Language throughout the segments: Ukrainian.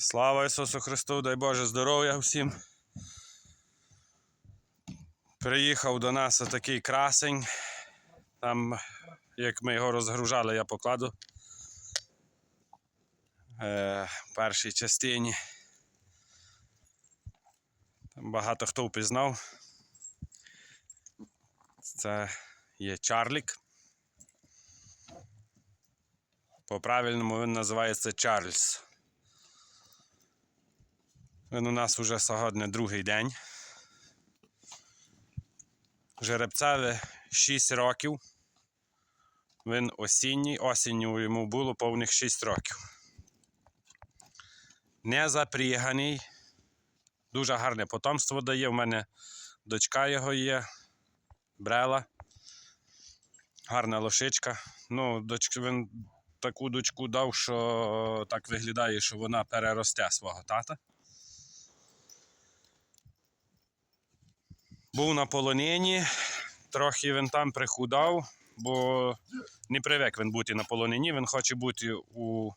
Слава Ісусу Христу, дай Боже здоров'я всім. Приїхав до нас отакий красень. Там, як ми його розгружали, я покладу. Е, першій частині. Там багато хто впізнав. Це є Чарлік. По-правильному він називається Чарльз. Він у нас вже сьогодні другий день. Жеребцеві 6 років. Він осінній, осінню йому було повних 6 років. Не запряганий. Дуже гарне потомство дає. У мене дочка його є. Брела. Гарна лошичка. Ну, дочка, він таку дочку дав, що так виглядає, що вона переросте свого тата. Був на полонині, трохи він там прихудав, бо не привик він бути на полонині, він хоче бути у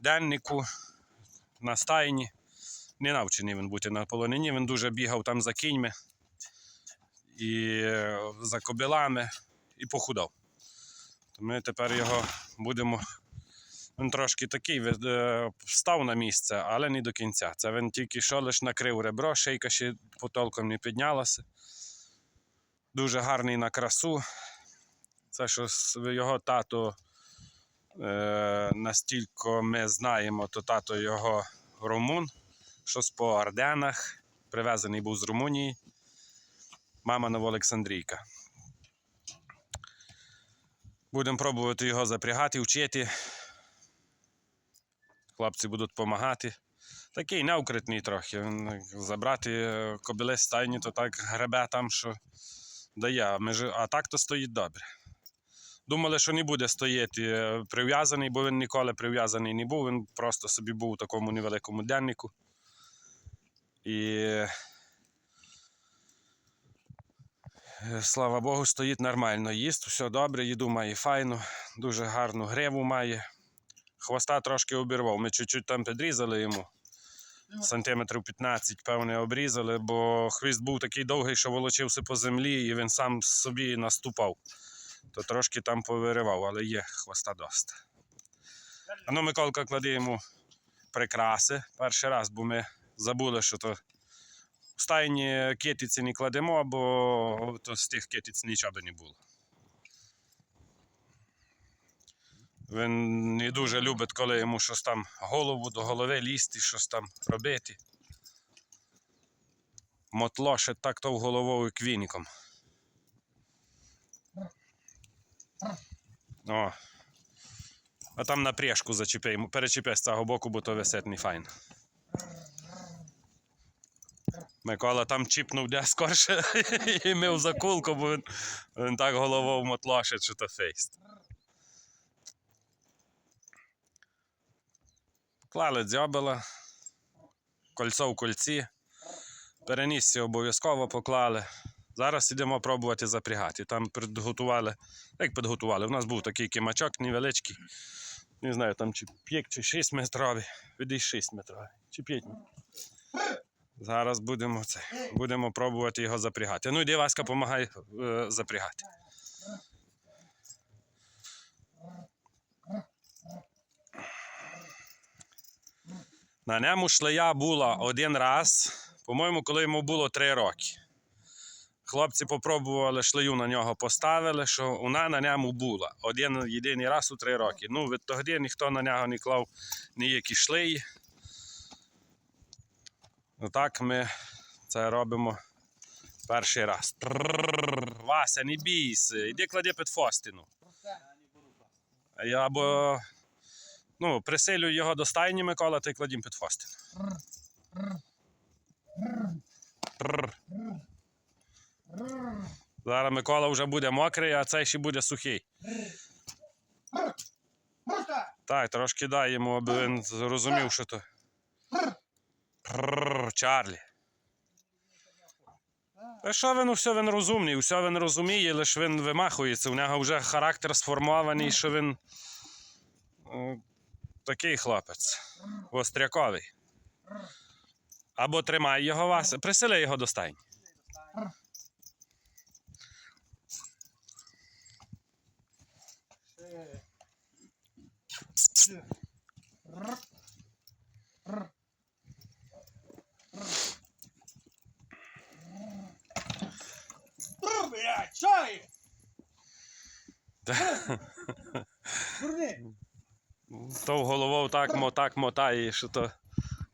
деннику, на стайні. Не навчений він бути на полонині, він дуже бігав там за кіньми і е, за кобилами і похудав. То ми тепер його будемо. Він трошки такий е, на місце, але не до кінця. Це він тільки що лиш накрив ребро, шийка ще потолком не піднялася. Дуже гарний на красу. Це що його тато, е, настільки ми знаємо, то тато його румун, щось по Арденах, привезений був з Румунії. Мама Новоолександрійка. Будемо пробувати його запрягати, вчити. Хлопці будуть допомагати. Такий неукритний трохи. Забрати е, кобили стайні, то так гребе там, що дає. А, так то стоїть добре. Думали, що не буде стояти е, прив'язаний, бо він ніколи прив'язаний не був. Він просто собі був у такому невеликому деннику. І е, слава Богу, стоїть нормально. Їсть, все добре, їду має файну, дуже гарну гриву має. Хвоста трошки обірвав. Ми чуть-чуть там підрізали йому. Сантиметрів 15, певне, обрізали, бо хвіст був такий довгий, що волочився по землі, і він сам собі наступав. То трошки там повиривав, але є хвоста доста. А ну, Миколка кладе йому прикраси перший раз, бо ми забули, що то в стайні китиці не кладемо, бо то з тих китиць нічого не було. Він не дуже любить, коли йому щось там голову до голови лізти, щось там робити. Мотлоше так то в головою квініком. О. А там на пряжку зачепи, йому- перечепи з цього боку, бо то висить не файно. Микола там чіпнув де скорше і мив закулку, бо він, він так головою мотлошить, що то фейст. Клали дзьобила, кольцо в кольці. Перенісці обов'язково поклали. Зараз йдемо пробувати запрягати. Там підготували, як підготували. У нас був такий кимачок невеличкий. Не знаю, там чи 5 чи 6 метровий. Відій 6 метровий. Чи 5 Зараз будемо це. Будемо пробувати його запрягати. Ну йди, Васька, допомагай е, запрягати. На ньому шлея була один раз, по-моєму, коли йому було три роки. Хлопці попробували шлею на нього поставили, що вона на ньому була. Один єдиний раз у три роки. Ну, від тоді ніхто на нього не клав ніякі шлеї. Отак ми це робимо перший раз. Вася, не бійся, іди клади під фостину. Я або ну, присилюй його до стайні Микола, ти кладім під фостину. Трррр. Зараз Микола вже буде мокрий, а цей ще буде сухий. Так, трошки дай йому, аби він зрозумів, що то. Чарлі. Та що він, все він розумний, все він розуміє, лише він вимахується. У нього вже характер сформований, що він. Такий хлопець. востряковий. Або тримай його вас, присили його до стайні. Блядь, То головою так, мо, так мотає, що то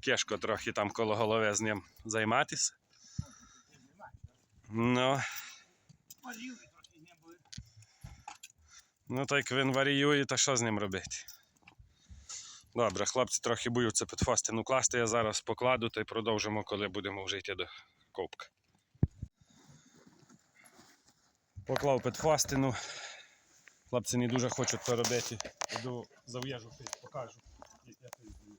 кешко трохи там коло голови з ним займатися. Ну, ну так він варіює, то що з ним робити? Добре, хлопці трохи боються під фастину класти. Я зараз покладу та й продовжимо, коли будемо вже йти до ковпка. Поклав під фастину. Хлопці не дуже хочуть то робити. Іду зав'яжу, покажу. як я зав'яжу.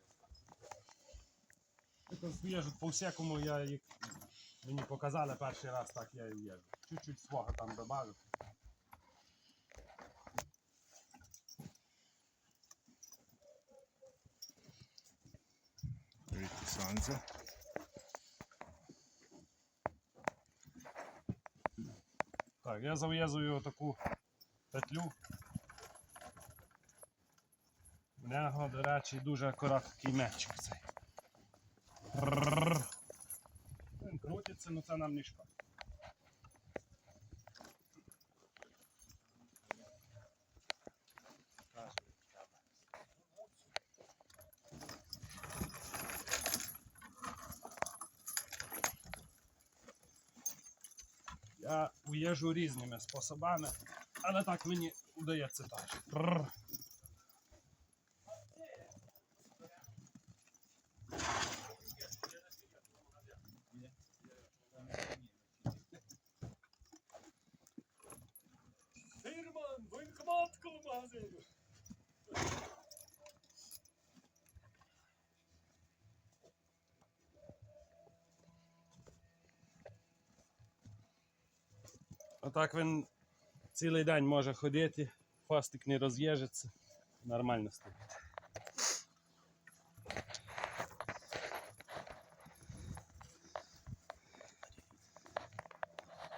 Тільки зв'яжуть по всякому, я їх мені показали перший раз, так я і в'яжу. Чуть-чуть свого там добавив. Сонце. Так, я зав'язую таку петлю. В нього, до речі, дуже короткий мечик цей. Він крутиться, але це нам не шкода. Я уїжджу різними способами, але так мені вдається теж. Фірман, воєнкомат коло магазину. Отак він цілий день може ходити, фастик не роз'їжджеться, Нормально стоїть.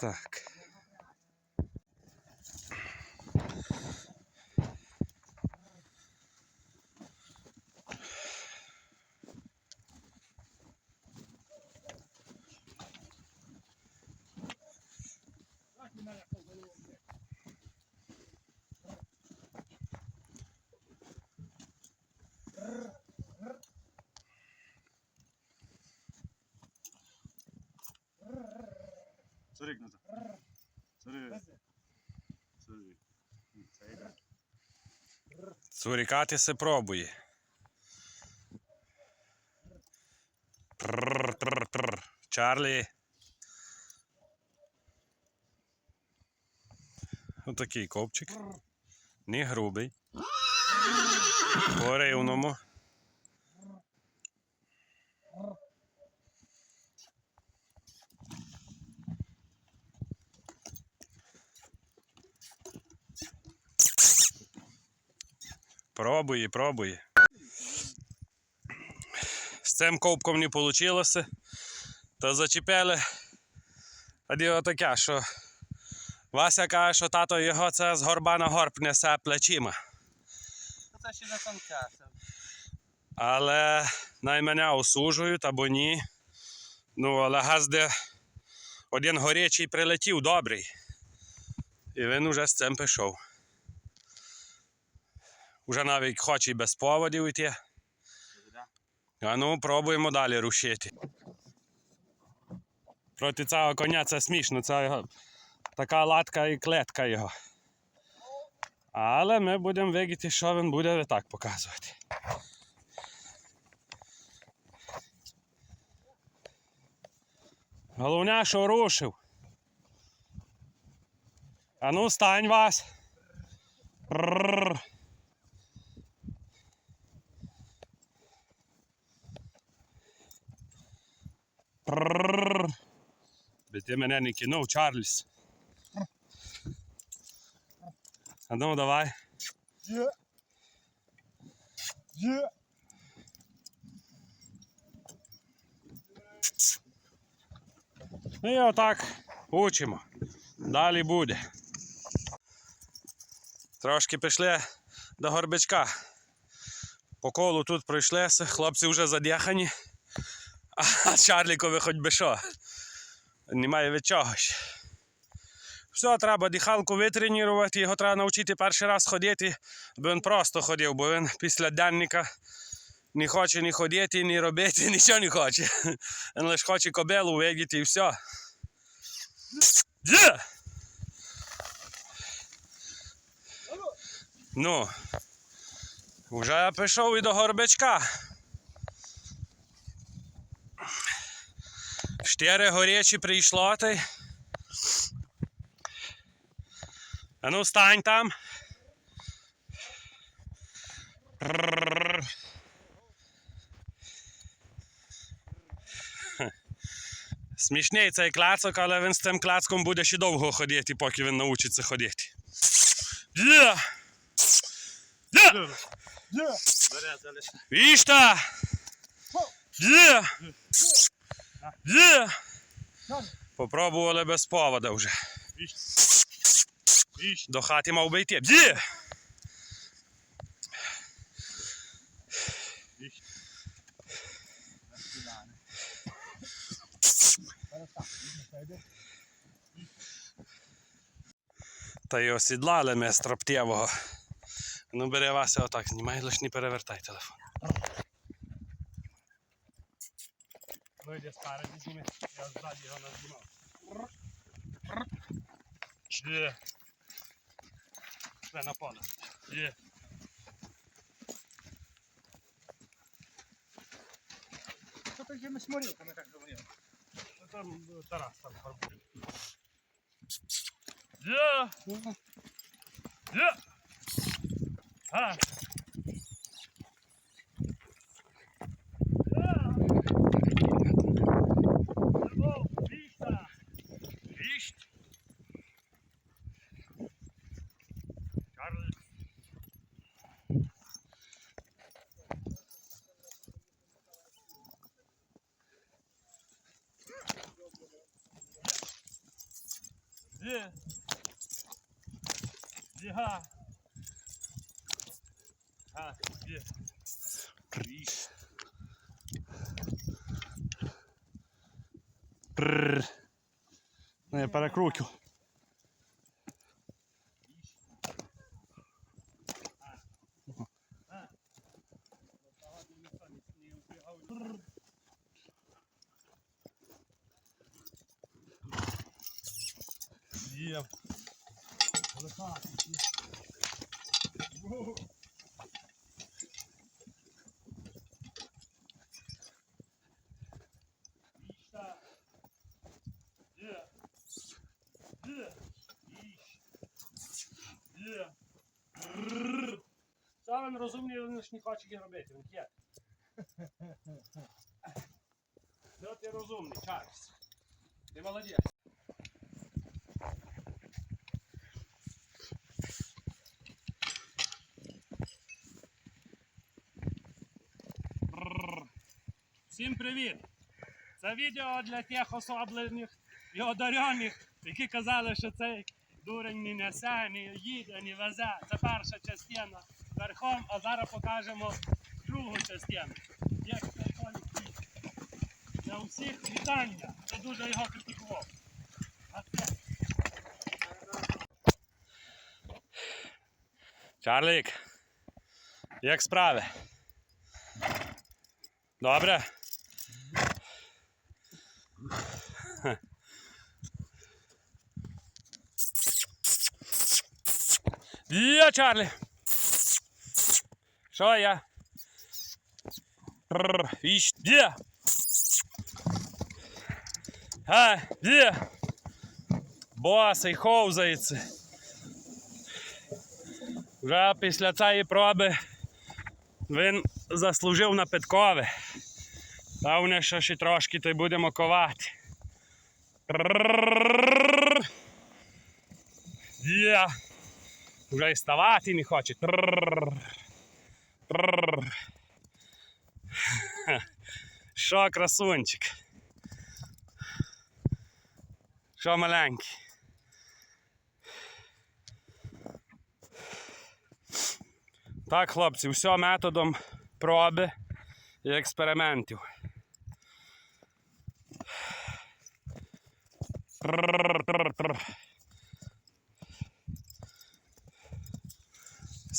Так. Назад. Сорик. Сорик. Це йде. Пробує. Чарлі. Отакий ковчик. Не грубий. По рівному. Пробує, пробує. З цим ковпком не вийшло. Та зачепили. А діло таке, що Вася каже, що тато його це з горба на горб несе плечима. Це ще не тонка. Це Але най мене осуджують або ні. Ну, але газде один горячий прилетів добрий. І він уже з цим пішов. Уже навіть хоче і без поводів йти. А ну, пробуємо далі рушити. Проти цього коня це смішно, це його така латка і клетка його. Але ми будемо видіти, що він буде так показувати. Головне, що рушив. А ну, стань вас. Прррр. Би ти мене не кинув, Чарльз. А ну, давай. Є. І отак учимо. Далі буде. Трошки пішли до горбичка. По колу тут пройшлися, хлопці вже задяхані. А Чарлікові хоч би що. Немає від чогось. Все, треба дихалку витренувати, його треба навчити перший раз ходити, аби він просто ходив, бо він після денника не хоче ні ходити, ні робити, нічого не хоче. Він лише хоче кобилу видіти і все. Є! Ну, вже я пішов і до горбичка. Чотири горячі прийшло ти. А ну стань там. Смішний цей клацок, але він з цим клацком буде ще довго ходити, поки він научиться ходити. Є. Бере, залишай. Вішта! Є! Є! Попробували без повода вже. Віщ. Віщ. До хати мав би йти. Є! Віщ. Та й осідлали ми строптєвого. Ну бери Вася отак, знімай, лиш не перевертай телефон. Вийде спереді зніми, я ззаді його назнімав. Є. Ще на поле. Є. Що такими сморілками так говорив? Ну, Там е, Тарас там фарбує. Є! Є! А! Є! Є! Га! Га! Є! Ріж! Прррр. Не, перекрутю. Саме розумні вони ж не хочуть робити, він як. Да ти розумний, Чарльз. Ти молодець. Всім привіт! Це відео для тих особливих і одарених, які казали, що цей дурень не несе, не їде, не везе. Це перша частина верхом, а зараз покажемо другу частину. Як цей коник. Для усіх вітання. Це дуже його критикував. Чарлік, як справи? Добре? Є, Чарлі! Що я? Іщ, є! А, є! Босий ховзається. Вже після цієї проби він заслужив на підкови. Певне, що ще трошки то й будемо ковати. Є! Yeah. Вже й ставати не хоче. Що, красунчик? Що маленький? Так, хлопці, все методом проби і експериментів.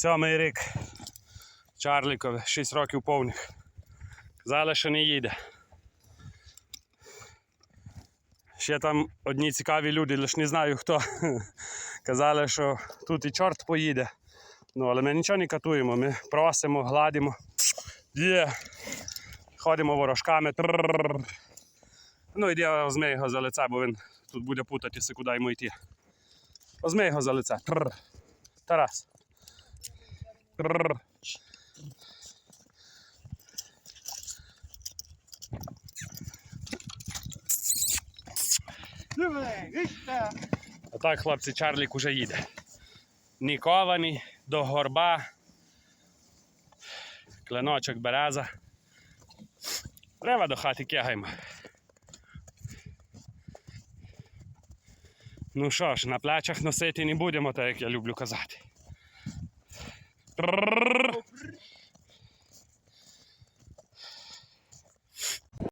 Сьомий рік. Чарлікове, 6 років повних. Казали, що не їде. Ще там одні цікаві люди, лише не знаю хто. Казали, що тут і чорт поїде. Ну, але ми нічого не катуємо, ми просимо, гладимо. Є. Ходимо ворожками. Трррррр. Ну, іди возьми його за лице, бо він тут буде путатися, куди йому йти. Возьми його за лице. Трррр. Тарас. Трррр. Диви. А так, хлопці, Чарлік уже їде. Ні кований, до горба. Клиночок береза. Треба до хати кегаємо. Ну що ж, на плечах носити не будемо, так як я люблю казати. Grrr.